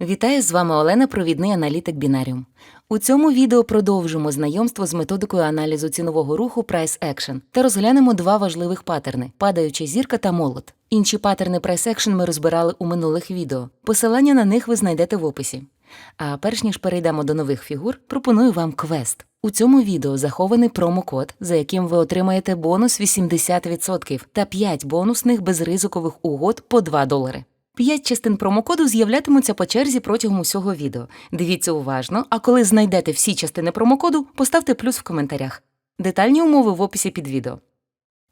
Вітаю з вами Олена, провідний аналітик Бінаріум. У цьому відео продовжимо знайомство з методикою аналізу цінового руху Price Action та розглянемо два важливих паттерни падаюча зірка та молот. Інші паттерни Price Action ми розбирали у минулих відео. Посилання на них ви знайдете в описі. А перш ніж перейдемо до нових фігур, пропоную вам квест. У цьому відео захований промокод, за яким ви отримаєте бонус 80% та 5 бонусних безризикових угод по 2 долари. П'ять частин промокоду з'являтимуться по черзі протягом усього відео. Дивіться уважно, а коли знайдете всі частини промокоду, поставте плюс в коментарях. Детальні умови в описі під відео.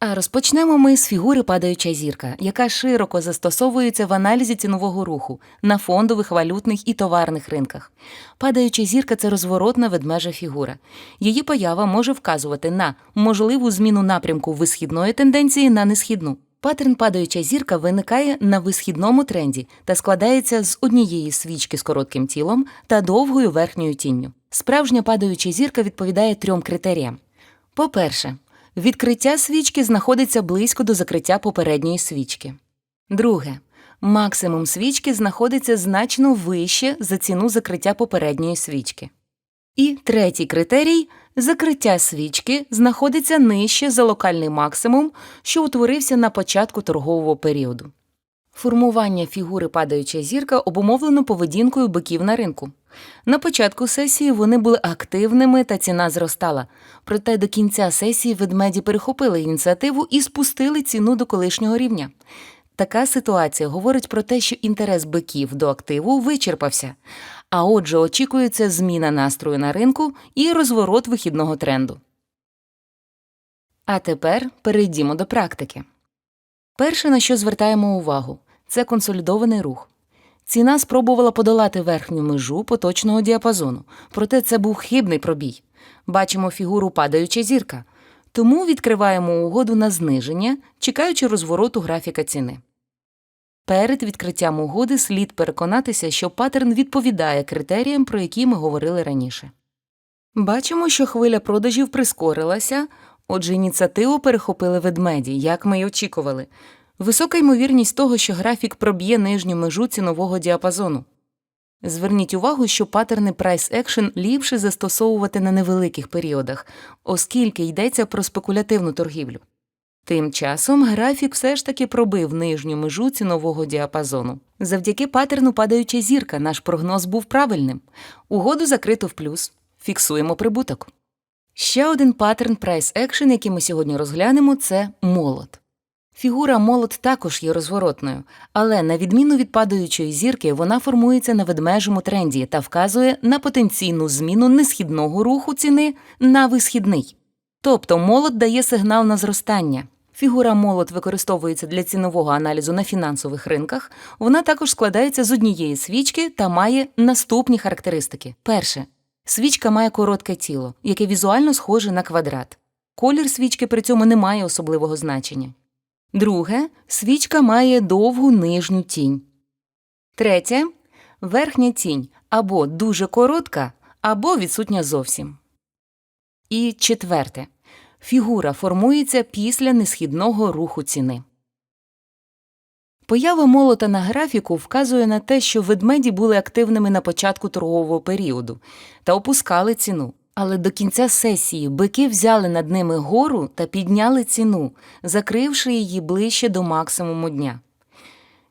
А розпочнемо ми з фігури падаюча зірка, яка широко застосовується в аналізі цінового руху на фондових, валютних і товарних ринках. Падаюча зірка це розворотна ведмежа фігура. Її поява може вказувати на можливу зміну напрямку висхідної тенденції на несхідну. Паттерн падаюча зірка виникає на висхідному тренді та складається з однієї свічки з коротким тілом та довгою верхньою тінню. Справжня падаюча зірка відповідає трьом критеріям. По-перше, відкриття свічки знаходиться близько до закриття попередньої свічки. Друге, максимум свічки знаходиться значно вище за ціну закриття попередньої свічки. І третій критерій закриття свічки знаходиться нижче за локальний максимум, що утворився на початку торгового періоду. Формування фігури падаюча зірка обумовлено поведінкою биків на ринку. На початку сесії вони були активними та ціна зростала. Проте до кінця сесії ведмеді перехопили ініціативу і спустили ціну до колишнього рівня. Така ситуація говорить про те, що інтерес биків до активу вичерпався, а отже, очікується зміна настрою на ринку і розворот вихідного тренду. А тепер перейдімо до практики. Перше, на що звертаємо увагу, це консолідований рух. Ціна спробувала подолати верхню межу поточного діапазону, проте це був хибний пробій. Бачимо фігуру падаюча зірка, тому відкриваємо угоду на зниження, чекаючи розвороту графіка ціни. Перед відкриттям угоди слід переконатися, що паттерн відповідає критеріям, про які ми говорили раніше. Бачимо, що хвиля продажів прискорилася, отже, ініціативу перехопили ведмеді, як ми й очікували. Висока ймовірність того, що графік проб'є нижню межу цінового діапазону. Зверніть увагу, що паттерни Price Action ліпше застосовувати на невеликих періодах, оскільки йдеться про спекулятивну торгівлю. Тим часом графік все ж таки пробив нижню межу цінового діапазону. Завдяки паттерну падаюча зірка наш прогноз був правильним. Угоду закрито в плюс. Фіксуємо прибуток. Ще один паттерн Price Action, який ми сьогодні розглянемо, це молот. Фігура молот також є розворотною, але на відміну від падаючої зірки, вона формується на ведмежому тренді та вказує на потенційну зміну несхідного руху ціни на висхідний. Тобто молот дає сигнал на зростання. Фігура молот використовується для цінового аналізу на фінансових ринках. Вона також складається з однієї свічки та має наступні характеристики. Перше. Свічка має коротке тіло, яке візуально схоже на квадрат. Колір свічки при цьому не має особливого значення. Друге, свічка має довгу нижню тінь. Третє верхня тінь або дуже коротка, або відсутня зовсім. І четверте. Фігура формується після несхідного руху ціни. Поява молота на графіку вказує на те, що ведмеді були активними на початку торгового періоду та опускали ціну. Але до кінця сесії бики взяли над ними гору та підняли ціну, закривши її ближче до максимуму дня.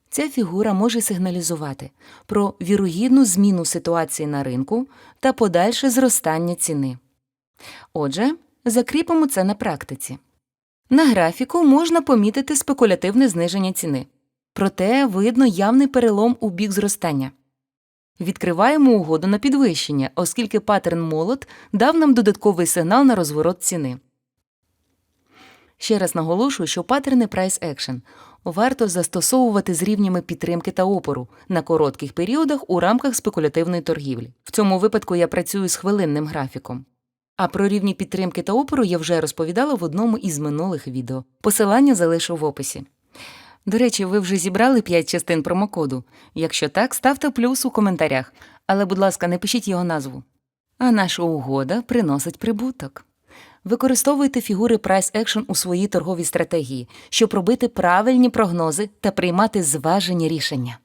Ця фігура може сигналізувати про вірогідну зміну ситуації на ринку та подальше зростання ціни. Отже, закріпимо це на практиці. На графіку можна помітити спекулятивне зниження ціни, проте видно явний перелом у бік зростання. Відкриваємо угоду на підвищення, оскільки паттерн молот дав нам додатковий сигнал на розворот ціни. Ще раз наголошую, що паттерни Price Action варто застосовувати з рівнями підтримки та опору на коротких періодах у рамках спекулятивної торгівлі. В цьому випадку я працюю з хвилинним графіком. А про рівні підтримки та опору я вже розповідала в одному із минулих відео. Посилання залишу в описі. До речі, ви вже зібрали 5 частин промокоду. Якщо так, ставте плюс у коментарях, але, будь ласка, не пишіть його назву. А наша угода приносить прибуток. Використовуйте фігури Price Action у своїй торговій стратегії, щоб робити правильні прогнози та приймати зважені рішення.